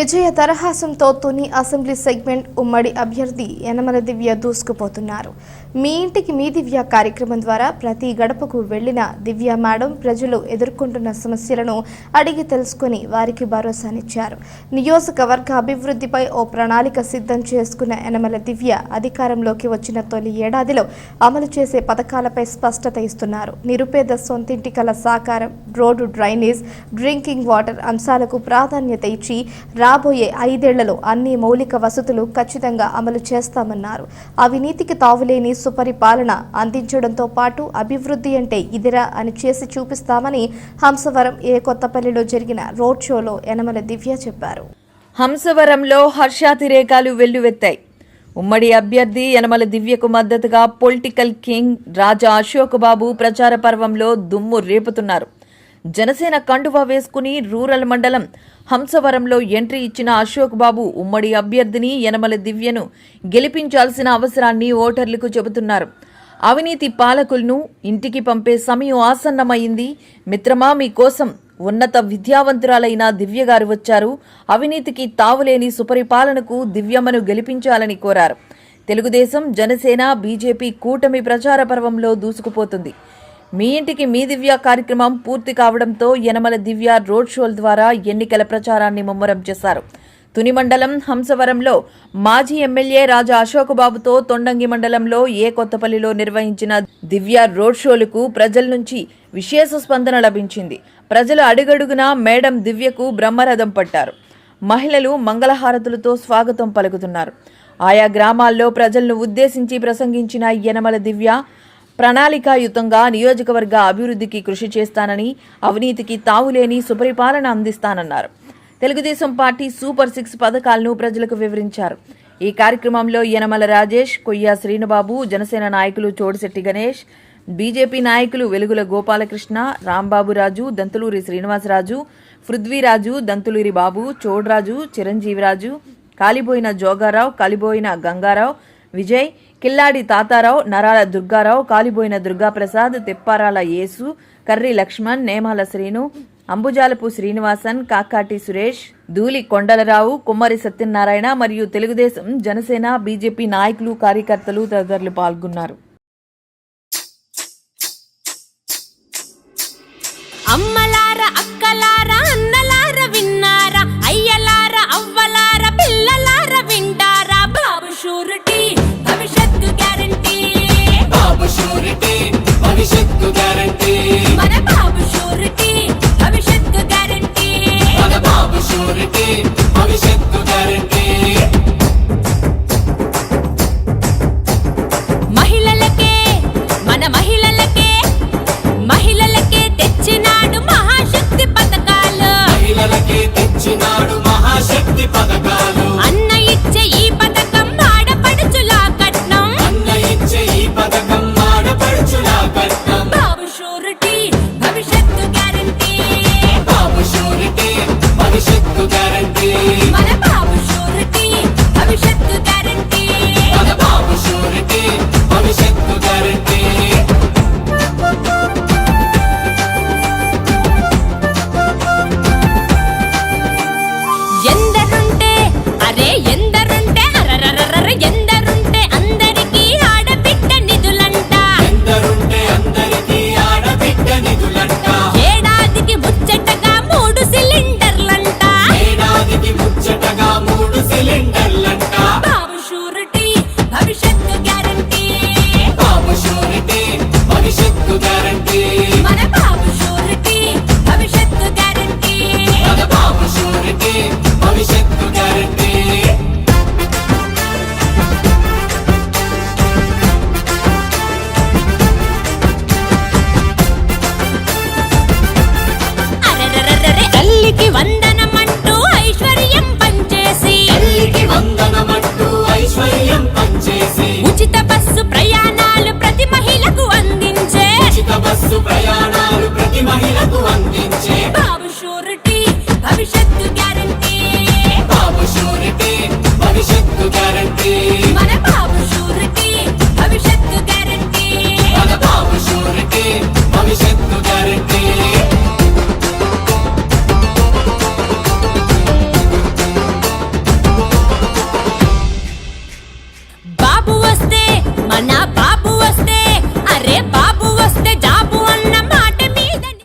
విజయ దరహాసంతో Tuni assembly segment ఉమ్మడి అభ్యర్థి యనమల దివ్య దూసుకుపోతున్నారు. మీ ఇంటికి మీ దివ్య కార్యక్రమం ద్వారా ప్రతి గడపకు వెళ్ళిన దివ్య మేడం ప్రజలు ఎదుర్కొంటున్న సమస్యలను అడిగి తెలుసుకుని వారికి భరోసానిచ్చారు. నియోజకవర్గ అభివృద్ధిపై ఓ ప్రణాళిక సిద్ధం చేసుకున్న యనమల దివ్య అధికారంలోకి వచ్చిన తొలి ఏడాదిలో అమలు చేసే పథకాలపై స్పష్టత ఇస్తున్నారు. నిరుపేద సొంతింటి కల సాకారం రోడ్డు డ్రైనేజ్ డ్రింకింగ్ వాటర్ అంశాలకు ప్రాధాన్యత ఇచ్చి రాబోయే ఐదేళ్ళలో అన్ని మౌలిక వసతులు ఖచ్చితంగా అమలు చేస్తామన్నారు. అవినీతికి తావులేని సుపరిపాలన అందించడంతో పాటు అభివృద్ధి అంటే ఇదిరా అని చేసి చూపిస్తామని హంసవరం ఏ కొత్తపల్లిలో జరిగిన రోడ్ షోలో యనమల దివ్య చెప్పారు. హంసవరంలో హర్షాతిరేకాలు వెల్లువెత్తాయి. ఉమ్మడి అభ్యర్థి యనమల దివ్యకు మద్దతుగా పొలిటికల్ కింగ్ రాజా అశోక్ బాబు ప్రచార పర్వంలో దుమ్ము రేపుతున్నారు. జనసేన కండువా వేసుకుని రూరల్ మండలం హంసవరంలో ఎంట్రీ ఇచ్చిన అశోక్ బాబు ఉమ్మడి అభ్యర్థిని యనమల దివ్యను గెలిపించాల్సిన అవసరాన్ని ఓటర్లకు చెబుతున్నారు. అవినీతి పాలకులను ఇంటికి పంపే సమయం ఆసన్నమైంది. మిత్రమా మీకోసం ఉన్నత విద్యావంతురాలైన దివ్యగారు వచ్చారు. అవినీతికి తావులేని సుపరిపాలనకు దివ్యమ్మను గెలిపించాలని కోరారు. తెలుగుదేశం జనసేన బీజేపీ కూటమి ప్రచార పర్వంలో దూసుకుపోతుంది. మీ ఇంటికి మీ దివ్య కార్యక్రమం పూర్తి కావడంతో యనమల దివ్య రోడ్ షోల ద్వారా ఎన్నికల ప్రచారాన్ని ముమ్మరం చేశారు. తుని మండలం హంసవరంలో మాజీ ఎమ్మెల్యే రాజా అశోకబాబుతో తొండంగి మండలంలో ఏ కొత్తపల్లిలో నిర్వహించిన దివ్య రోడ్ షోలకు ప్రజల నుంచి విశేష స్పందన లభించింది. ప్రజలు అడుగడుగునా మేడం దివ్యకు బ్రహ్మరథం పట్టారు. మహిళలు మంగళహారతులతో స్వాగతం పలుకుతున్నారు. ఆయా గ్రామాల్లో ప్రజలను ఉద్దేశించి ప్రసంగించిన యనమల దివ్య ప్రణాళికాయుతంగా నియోజకవర్గ అభివృద్ధికి కృషి చేస్తానని అవినీతికి తావులేని సుపరిపాలన అందిస్తానన్నారు. తెలుగుదేశం పార్టీ సూపర్ సిక్స్ పథకాలను ప్రజలకు వివరించారు. ఈ కార్యక్రమంలో యనమల రాజేష్ కొయ్య శ్రీనుబాబు జనసేన నాయకులు చోడిశెట్టి గణేష్ బీజేపీ నాయకులు వెలుగుల గోపాలకృష్ణ రాంబాబురాజు దంతులూరి శ్రీనివాసరాజు పృథ్వీరాజు దంతులూరి బాబు చోడ్రాజు చిరంజీవిరాజు కాలిబోయిన జోగారావు కాలిబోయిన గంగారావు విజయ్ కిల్లాడి తాతారావు నరాల దుర్గారావు కాలిబోయిన దుర్గాప్రసాద్ తెప్పారాల యేసు కర్రి లక్ష్మణ్ నేమాల శ్రీను అంబుజాలపు శ్రీనివాసన్ కాకాటి సురేష్ ధూలి కొండలరావు కుమ్మరి సత్యనారాయణ మరియు తెలుగుదేశం జనసేన బీజేపీ నాయకులు కార్యకర్తలు తదితరులు పాల్గొన్నారు. పథకాలు சைலண்டா ఉచిత బస్సు ప్రయాణాలు ప్రతి మహిళకు అందించే. ఉచిత బస్సు ప్రయాణాలు ప్రతి మహిళకు అందించే. బాబు షూరిటీ భవిష్యత్తు గ్యారంటీ. బాబు షూరిటీ భవిష్యత్తు గ్యారంటీ.